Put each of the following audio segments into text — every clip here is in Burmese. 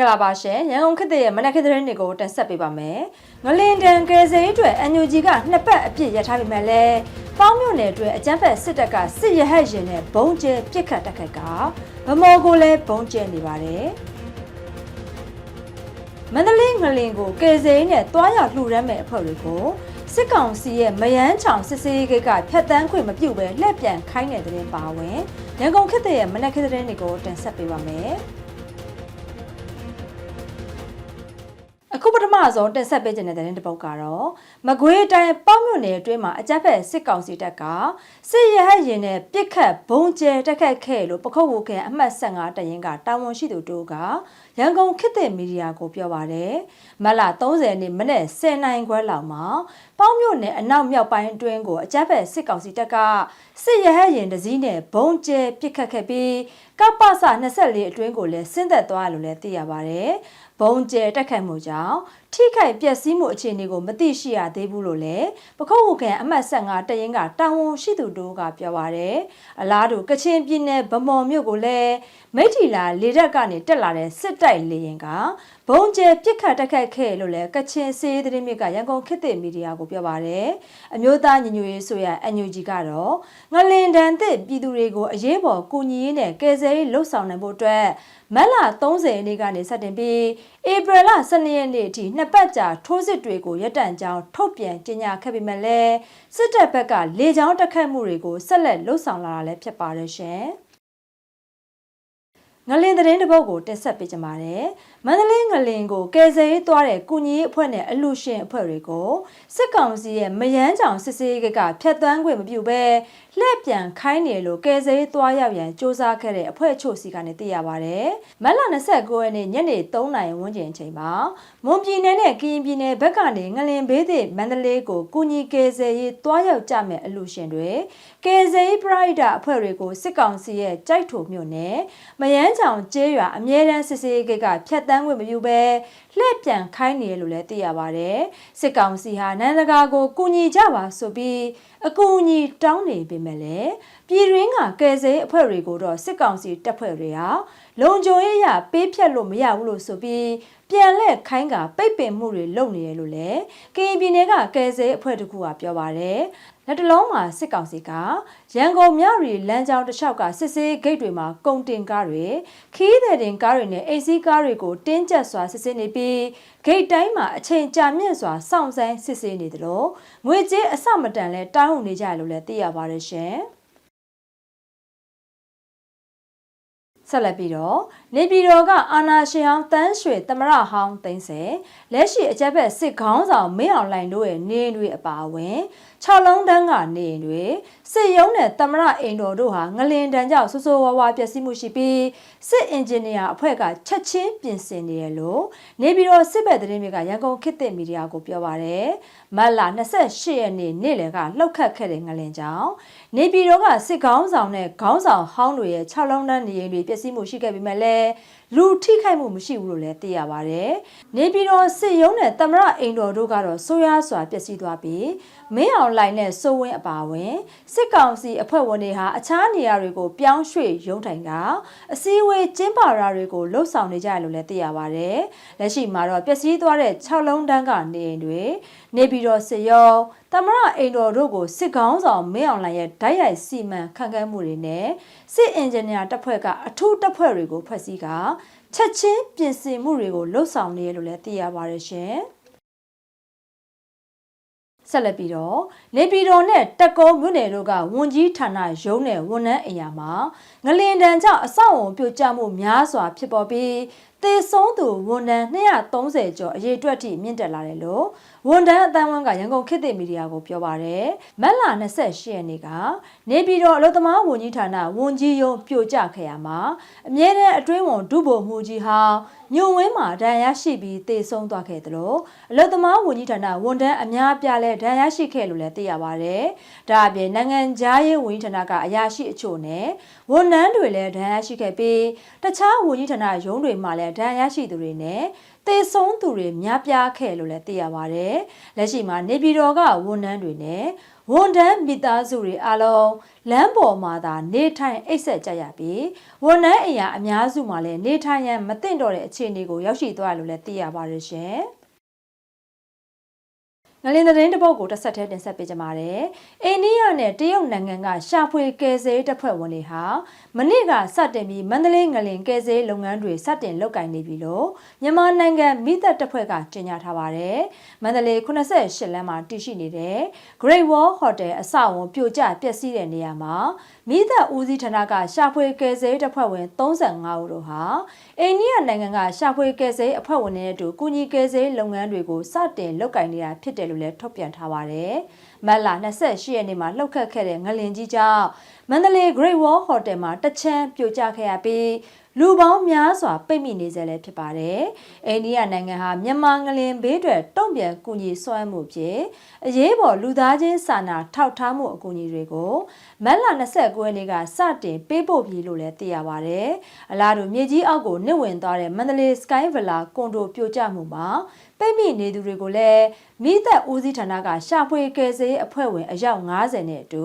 င်္ဂလာပါရှင်ရန်ကုန်ခေတ်သစ်ရဲ့မနက်ခေတ်သတင်းတွေကိုတင်ဆက်ပေးပါမယ်ငလင်တန်ကယ်ဆယ်ရေးအတွက် NUG ကနှစ်ပတ်အပြည့်ရထားပြီမဲ့လဲပေါင်းမြို့နယ်အတွက်အကြမ်းဖက်စစ်တပ်ကစစ်ရဟတ်ရင်နဲ့ဘုံကျဲပြစ်ခတ်တက်ခတ်ကဗမော်ကိုလည်းဘုံကျဲနေပါတယ်မန္တလေးငလင်ကိုကယ်ဆယ်ရေးနဲ့တွားရောက်လှူဒန်းမဲ့အဖွဲ့တွေကိုစစ်ကောင်စီရဲ့မယန်းချောင်စစ်စေးဂိတ်ကဖျက်တမ်းခွင့်မပြုဘဲလှည့်ပြန်ခိုင်းတဲ့တဲ့ပါဝင်ရန်ကုန်ခေတ်သစ်ရဲ့မနက်ခေတ်သတင်းတွေကိုတင်ဆက်ပေးပါမယ်။ မဆုံးတင်ဆက်ပေးခြင်းတဲ့တဲ့တစ်ပုတ်ကတော့မကွေးတိုင်းပေါ့မြို့နယ်အတွင်းမှာအကြက်ဖက်စစ်ကောင်စီတပ်ကစစ်ရဟတ်ရင်နဲ့ပြစ်ခတ်ဘုံကျဲတက်ခတ်ခဲ့လို့ပခုတ်ဝခဲအမှတ်15တရင်ကတာဝန်ရှိသူတို့ကရန်ကုန်ခေတ်သစ်မီဒီယာကိုပြောပါတယ်မတ်လ30နေ့မနေ့10နိုင်ခွဲလောက်မှာပေါ့မြို့နယ်အနောက်မြောက်ပိုင်းအတွင်းကိုအကြက်ဖက်စစ်ကောင်စီတပ်ကစစ်ရဟတ်ရင်တစည်းနဲ့ဘုံကျဲပြစ်ခတ်ခဲ့ပြီးကပ္ပစ24အတွင်းကိုလည်းဆင်းသက်သွားတယ်လို့လည်းသိရပါတယ်ဘုံကျဲတက်ခတ်မှုကြောင့် ထိခိုက်ပျက်စီးမှုအခြေအနေကိုမသိရှိရသေးဘူးလို့လည်းပခုတ်ဝကန်အမှတ်15တရင်ကတာဝန်ရှိသူတို့ကပြောပါတယ်အလားတူကချင်ပြည်နယ်ဗမော်မြို့ကိုလည်းမိထီလာလေတက်ကနေတက်လာတဲ့စစ်တိုက်လေရင်ကဘုံကျဲပြစ်ခတ်တက်ခတ်ခဲ့လို့လည်းကချင်စေးသတင်းမြစ်ကရန်ကုန်ခေတ်သစ်မီဒီယာကိုပြောပါတယ်အမျိုးသားညီညွတ်ရေးဆိုရ NUG ကတော့ငလင်တန်သစ်ပြည်သူတွေကိုအရေးပေါ်ကူညီရေးနဲ့ကယ်ဆယ်ရေးလှုပ်ဆောင်နိုင်ဖို့အတွက် မတ်လ30ရက်နေ့ကနေစတင်ပြီးဧပြီလ12ရက်နေ့အထိနှစ်ပတ်ကြာထိုးစစ်တွေကိုရပ်တန့်ကြောင်းထုတ်ပြန်ကြေညာခဲ့ပေမဲ့လည်းစစ်တပ်ဘက်ကလေကြောင်းတက်ခတ်မှုတွေကိုဆက်လက်လှုပ်ဆောင်လာတာလည်းဖြစ်ပါတယ်ရှင်။ငလင်သတင်းတစ်ပုဒ်ကိုတင်ဆက်ပေးကြပါမယ်။ မန္တလေးငလင်ကိုကယ်ဆယ်ရေးသွားတဲ့ကုညီရေးအဖွဲ့နဲ့အလူရှင်အဖွဲ့တွေကိုစစ်ကောင်စီရဲ့မယန်းချောင်စစ်ဆေးရေးကဖျက်သွမ်းခွင့်မပြုဘဲလှည့်ပြန်ခိုင်းနေလို့ကယ်ဆယ်ရေးသွားရောက်ရန်စ조사ခဲ့တဲ့အဖွဲ့ချို့စီကနေသိရပါဗျ။မတ်လ29ရက်နေ့ညနေ3နာရီဝန်းကျင်အချိန်မှာမွန်ပြည်နယ်နဲ့ကရင်ပြည်နယ်ဘက်ကနေငလင်ဘေးသည့်မန္တလေးကိုကုညီကယ်ဆယ်ရေးသွားရောက်ကြမဲ့အလူရှင်တွေကယ်ဆယ်ရေးပရိုက်တာအဖွဲ့တွေကိုစစ်ကောင်စီရဲ့ကြိုက်ထိုမြို့နယ်မယန်းချောင်ကျေးရွာအမြဲတမ်းစစ်ဆေးရေးကဖျက်တမ်းခွင့်မပြုဘဲလှည့်ပြန်ခိုင်းနေတယ်လို့လည်းသိရပါဗျ။စစ်ကောင်စီဟာနန္ဒကာကိုကုညီကြပါဆိုပြီးအကူအညီတောင်းနေပေမဲ့လည်းပြည်ရင်းကကယ်ဆယ်အဖွဲ့တွေကိုတော့စစ်ကောင်စီတပ်ဖွဲ့တွေဟာလုံခြုံရေးအရပေးဖြတ်လို့မရဘူးလို့ဆိုပြီး ပြန်လဲခိုင်းကပိတ်ပင်မှုတွေလုပ်နေတယ်လို့လည်းကရင်ပြည်နယ်ကကယ်ဆယ်အဖွဲ့တကူကပြောပါတယ်လက်တလုံးမှာစစ်ကောင်စီကရန်ကုန်မြရီလမ်းကြောင်းတစ်လျှောက်ကစစ်ဆေးဂိတ်တွေမှာကုန်တင်ကားတွေခီးတဲ့တင်ကားတွေနဲ့အိတ်စီးကားတွေကိုတင်းကျပ်စွာစစ်ဆေးနေပြီးဂိတ်တိုင်းမှာအချိန်ကြာမြင့်စွာစောင့်ဆိုင်းစစ်ဆေးနေတယ်လို့ငွေကြေးအစမတန်လဲတောင်းုံနေကြတယ်လို့လည်းသိရပါတယ်ရှင်။ ဆက်လက်ပြီးတော့နေပြည်တော်ကအာနာရှင်ဟောင်းတန်းရွှေသမရဟောင်းသိန်းစဲလက်ရှိအကြက်ဘက်စစ်ခေါင်းဆောင်မင်းအောင်လှိုင်တို့ရဲ့နေတွေအပါအဝင်6လုံးတန်းကနေတွေစစ်ရုံးနဲ့သမရအိမ်တော်တို့ဟာငလင်တန်းကြောင့်ဆိုးဆိုးဝါးဝါပျက်စီးမှုရှိပြီးစစ်အင်ဂျင်နီယာအဖွဲ့ကချက်ချင်းပြင်ဆင်နေရလို့နေပြည်တော်စစ်ဘက်သတင်းတွေကရန်ကုန်ခေတ်သစ်မီဒီယာကိုပြောပါရယ်မတ်လ28ရက်နေ့နေ့လယ်ကလှုပ်ခတ်ခဲ့တဲ့ငလင်ကြောင့်နေပြည်တော်ကစစ်ခေါင်းဆောင်နဲ့ခေါင်းဆောင်ဟောင်းတွေရဲ့6လုံးတန်းနေအိမ်တွေပျက်စီးမှုရှိခဲ့ပေမဲ့လည်းလူထိခိုက်မှုမရှိဘူးလို့လည်းသိရပါဗျ။နေပြည်တော်စစ်ရုံးနဲ့တမရအိမ်တော်တို့ကတော့ဆိုးရွားစွာပျက်စီးသွားပြီးမင်းအောင်လှိုင်နဲ့စိုးဝင်းအပါဝင်စစ်ကောင်စီအဖွဲ့ဝင်တွေဟာအခြားနေရာတွေကိုပြောင်းရွှေ့ရုံးထိုင်ကအစည်းအဝေးကျင်းပရာတွေကိုလှုပ်ဆောင်နေကြရလို့လည်းသိရပါဗျ။လက်ရှိမှာတော့ပျက်စီးသွားတဲ့6လုံးတန်းကနေအိမ်တွေနေပြည်တော်စစ်ရုံးတမရအိမ်တော်တို့ကိုစစ်ကောင်းဆောင်မင်းအောင်လှိုင်ရဲ့ဓာတ်ရိုက်စီမံခန့်ခန့်မှုတွေနဲ့စစ်အင်ဂျင်နီယာတပ်ဖွဲ့ကအထူးတပ်ဖွဲ့တွေကိုဖွဲ့စည်းက ချက်ချင်းပြင်ဆင်မှုတွေကိုလှုပ်ဆောင်နေရလို့လည်းသိရပါတယ်ရှင်။ဆက်လက်ပြီးတော့နေပြည်တော်နဲ့တက်ကောမြို့နယ်တို့ကဝန်ကြီးဌာနရုံးနယ်ဝန်ထမ်းအရာမှာငလင်တန်ကြောင့်အဆောက်အုံပြိုကျမှုများစွာဖြစ်ပေါ်ပြီး သေဆုံးသူဝန်ထမ်း230ကျော်အရေးအတွက်ထိမြင့်တက်လာတယ်လို့ဝန်ထမ်းအတန်းဝန်းကရန်ကုန်ခေတ်သစ်မီဒီယာကိုပြောပါရယ်မက်လာ28ရက်နေ့ကနေပြည်တော်အလို့သမားဝန်ကြီးဌာနဝန်ကြီးရုံးပြိုကျခဲ့ရမှာအမြဲတမ်းအတွင်းဝန်ဒုဗိုလ်မှူးကြီးဟောင်းညုံဝင်းမှာဒဏ်ရာရှိပြီးသေဆုံးသွားခဲ့တယ်လို့အလို့သမားဝန်ကြီးဌာနဝန်ထမ်းအများပြားလဲဒဏ်ရာရှိခဲ့လို့လည်းသိရပါရယ်ဒါအပြင်နိုင်ငံသားရေးဝန်ကြီးဌာနကအရာရှိအချို့နဲ့ဝန်ထမ်းတွေလည်းဒဏ်ရာရှိခဲ့ပြီးတခြားဝန်ကြီးဌာနရုံးတွေမှာလည်းဒဏ်ရာရှိသူတွေနဲ့သေဆုံးသူတွေများပြားခဲ့လို့လည်းသိရပါတယ်။လက်ရှိမှာနေပြည်တော်ကဝန်ထမ်းတွေနဲ့ဝန်ထမ်းမိသားစုတွေအားလုံးလမ်းပေါ်မှာသာနေထိုင်အိပ်ဆက်ကြရပြီးဝန်ထမ်းအရာအများစုမှာလည်းနေထိုင်ရန်မသင့်တော့တဲ့အခြေအနေကိုရောက်ရှိသွားတယ်လို့လည်းသိရပါတယ်ရှင်။ ငလင်သတင်းတစ်ပုဒ်ကိုတစ်ဆက်တည်းတင်ဆက်ပေးကြပါမယ်။အိန္ဒိယနဲ့တရုတ်နိုင်ငံကရှာဖွေကယ်ဆယ်ရေးတပ်ဖွဲ့ဝင်တွေဟာမနေ့ကစတင်ပြီးမန္တလေးငလင်ကယ်ဆယ်ရေးလုပ်ငန်းတွေစတင်လုပ်ကိုင်နေပြီလို့မြန်မာနိုင်ငံမိသက်တပ်ဖွဲ့ကကြေညာထားပါတယ်။မန္တလေး88လမ်းမှာတည်ရှိနေတဲ့ Great Wall Hotel အဆောက်အုံပြိုကျပျက်စီးတဲ့နေရာမှာ မိသက်ဦးစီးဌာနကရှာဖွေကယ်ဆယ်ရေးတပ်ဖွဲ့ဝင်35ဦးတို့ဟာအိန္ဒိယနိုင်ငံကရှာဖွေကယ်ဆယ်ရေးအဖွဲ့ဝင်တွေနဲ့အတူကုညီကယ်ဆယ်ရေးလုပ်ငန်းတွေကိုစတင်လုပ်ကိုင်နေတာဖြစ်တယ်လို့လည်းထုတ်ပြန်ထားပါတယ်။မတ်လ28ရက်နေ့မှာလှုပ်ခတ်ခဲ့တဲ့ငလင်ကြီးကြောင့်မန္တလေး Great Wall Hotel မှာတချမ်းပြိုကျခဲ့ရပြီး လူပေါင်းများစွာပိတ်မိနေစေလည်းဖြစ်ပါတယ်။အိန္ဒိယနိုင်ငံဟာမြန်မာငလင်ဘေးတွေတုံ့ပြန်ကူညီစွမ်းမှုဖြင့်အရေးပေါ်လူသားချင်းစာနာထောက်ထားမှုအကူအညီတွေကိုမတ်လ29ရက်နေ့ကစတင်ပေးပို့ပြီလို့လည်းသိရပါတယ်။အလားတူမြေကြီးအောက်ကိုနစ်ဝင်သွားတဲ့မန္တလေး Sky Villa ကွန်ဒိုပြိုကျမှုမှာ ပိတ်မိနေသူတွေကိုလည်းမိသက်ဦးစီးဌာနကရှာဖွေကယ်ဆယ်ရေးအဖွဲ့ဝင်အယောက်90နဲ့အတူ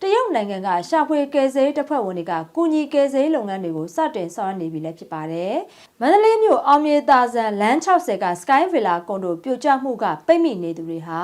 တရုတ်နိုင်ငံကရှာဖွေကယ်ဆယ်ရေးတပ်ဖွဲ့ဝင်တွေကကုညီကယ်ဆယ်ရေးလုပ်ငန်းတွေကိုစတင်ဆောင်ရွက်နေပြီလည်းဖြစ်ပါတယ်။မန္တလေးမြို့အောင်မြေသာဆန်လမ်း60က Sky Villa ကွန်ဒိုပြိုကျမှုကပိတ်မိနေသူတွေဟာ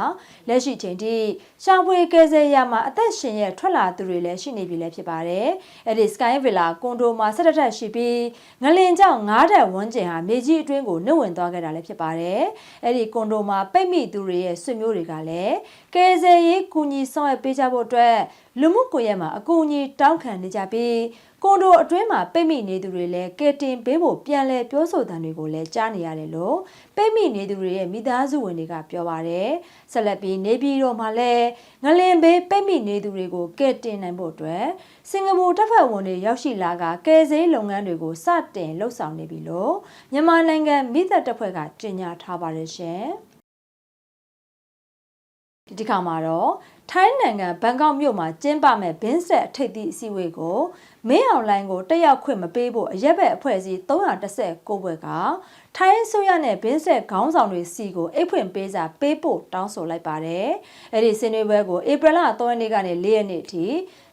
လက်ရှိချိန်ထိရှာဖွေကယ်ဆယ်ရမှာအသက်ရှင်ရဲ့ထွက်လာသူတွေလည်းရှိနေပြီလည်းဖြစ်ပါတယ်။အဲ့ဒီ Sky Villa ကွန်ဒိုမှာဆက်တက်ရှိပြီးငလင်ကြောင့်၅တက်ဝန်းကျင်ဟာမြေကြီးအတွင်းကိုနှုတ်ဝင်သွားခဲ့တာလည်းဖြစ်ပါတယ်။အဲ့ဒီကွန်ဒိုမှာပိတ်မိသူတွေရဲ့ဆွေမျိုးတွေကလည်း ကယ်ဆယ်ရေးကူညီဆောင်ရွက်ပေးကြဖို့အတွက်လူမှုကွန်ရက်မှာအကူအညီတောင်းခံနေကြပြီးကွန်ဒိုအတွင်းမှာပိတ်မိနေသူတွေလည်းကယ်တင်ပေးဖို့ပြန်လဲပြောဆိုတံတွေကိုလည်းကြားနေရတယ်လို့ပိတ်မိနေသူတွေရဲ့မိသားစုဝင်တွေကပြောပါတယ်ဆက်လက်ပြီးနေပြည်တော်မှာလည်းငလင်ဘေးပိတ်မိနေသူတွေကိုကယ်တင်နိုင်ဖို့အတွက်စင်ကာပူတပ်ဖွဲ့ဝင်တွေရောက်ရှိလာကကယ်ဆယ်လုပ်ငန်းတွေကိုစတင်လှုပ်ဆောင်နေပြီလို့မြန်မာနိုင်ငံမိသက်တပ်ဖွဲ့ကကြေညာထားပါတယ်ရှင် ဒီတစ်ခါမှာတော့ထိုင်းနိုင်ငံဘန်ကောက်မြို့မှာကျင်းပမဲ့ဘင်းဆက်အထိပ်သီးအစည်းအဝေးကို မင်းအောင်လိုင်းကိုတက်ရောက်ခွင့်မပေးဖို့အရက်ဘက်အဖွဲ့အစည်း319ဘွဲ့ကထိုင်းအစိုးရနဲ့ဘင်းဆက်ခေါင်းဆောင်တွေစီကိုအိတ်ဖွင့်ပေးစာပေးဖို့တောင်းဆိုလိုက်ပါတယ်။အဲ့ဒီစင်နွေပွဲကိုဧပြီလ3ရက်နေ့ကနေ4ရက်နေ့အထိ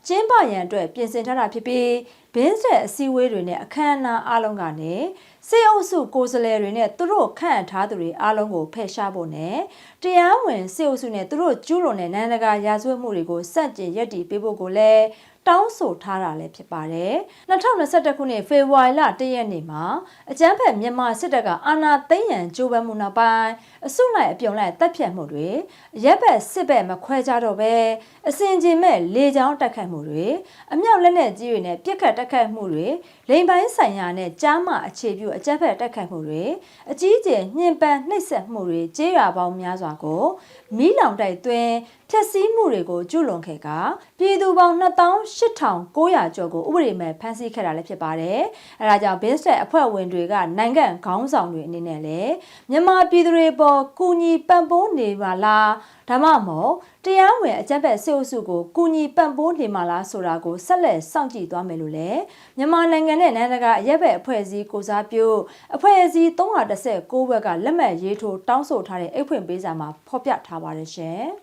ကျင်းပရန်အတွက်ပြင်ဆင်ထားတာဖြစ်ပြီးဘင်းဆက်အစည်းအဝေးတွေနဲ့အခမ်းအနားအလုံးကနေစေအုပ်စုကိုယ်စားလှယ်တွေနဲ့သူတို့ခန့်ထားသူတွေအားလုံးကိုဖယ်ရှားဖို့နဲ့တရားဝင်စေအုပ်စုနဲ့သူတို့ကျူးလွန်တဲ့နိုင်ငံတကာရာဇဝတ်မှုတွေကိုစန့်ကျင်ရပ်တည်ပေးဖို့ကိုလည်း တောင်းဆိုထားတာလည်းဖြစ်ပါတယ်။2021ခုနှစ်ဖေဖော်ဝါရီလ1ရက်နေ့မှာအကြမ်းဖက်မြန်မာစစ်တပ်ကအာဏာသိမ်းရန်ကြိုးပမ်းမှုနောက်ပိုင်းအစုလိုက်အပြုံလိုက်တပ်ဖြတ်မှုတွေရက်ဘက်စစ်ဘက်မခွဲကြတော့ပဲအစင်ကျင်မဲ့လေကြောင်းတိုက်ခိုက်မှုတွေအမြောက်လက်နက်ကြီးတွေနဲ့ပြစ်ခတ်တိုက်ခိုက်မှုတွေလိမ်ပိုင်းဆိုင်ရာနဲ့ကြားမအခြေပြုအကြမ်းဖက်တိုက်ခိုက်မှုတွေအကြီးအကျယ်ညှဉ်းပန်းနှိပ်စက်မှုတွေကြေးရွာပေါင်းများစွာကိုမီးလောင်တိုက်သွင်း ဖျက်ဆီးမှုတွေကိုကျူးလွန်ခဲ့ကပြည်သူပေါင်း28,900ကျော်ကိုဥပဒေမဲ့ဖမ်းဆီးခဲ့တာလည်းဖြစ်ပါတယ်။အဲဒါကြောင့်ဘင်းဆက်အဖွဲ့ဝင်တွေကနိုင်ငံခေါင်းဆောင်တွေအနေနဲ့လည်းမြန်မာပြည်သူတွေပေါ်ကူညီပံ့ပိုးနေပါလားဒါမှမဟုတ်တရားဝင်အကြမ်းဖက်စစ်အုပ်စုကိုကူညီပံ့ပိုးနေမှာလားဆိုတာကိုဆက်လက်စောင့်ကြည့်သွားမယ်လို့လည်းမြန်မာနိုင်ငံနဲ့နိုင်ငံတကာအရက်ဘက်အဖွဲ့အစည်းကိုစားပြုအဖွဲ့အစည်း319ဘက်ကလက်မှတ်ရေးထိုးတောင်းဆိုထားတဲ့အိတ်ဖွင့်ပေးစာမှာဖော်ပြထားပါတယ်ရှင်။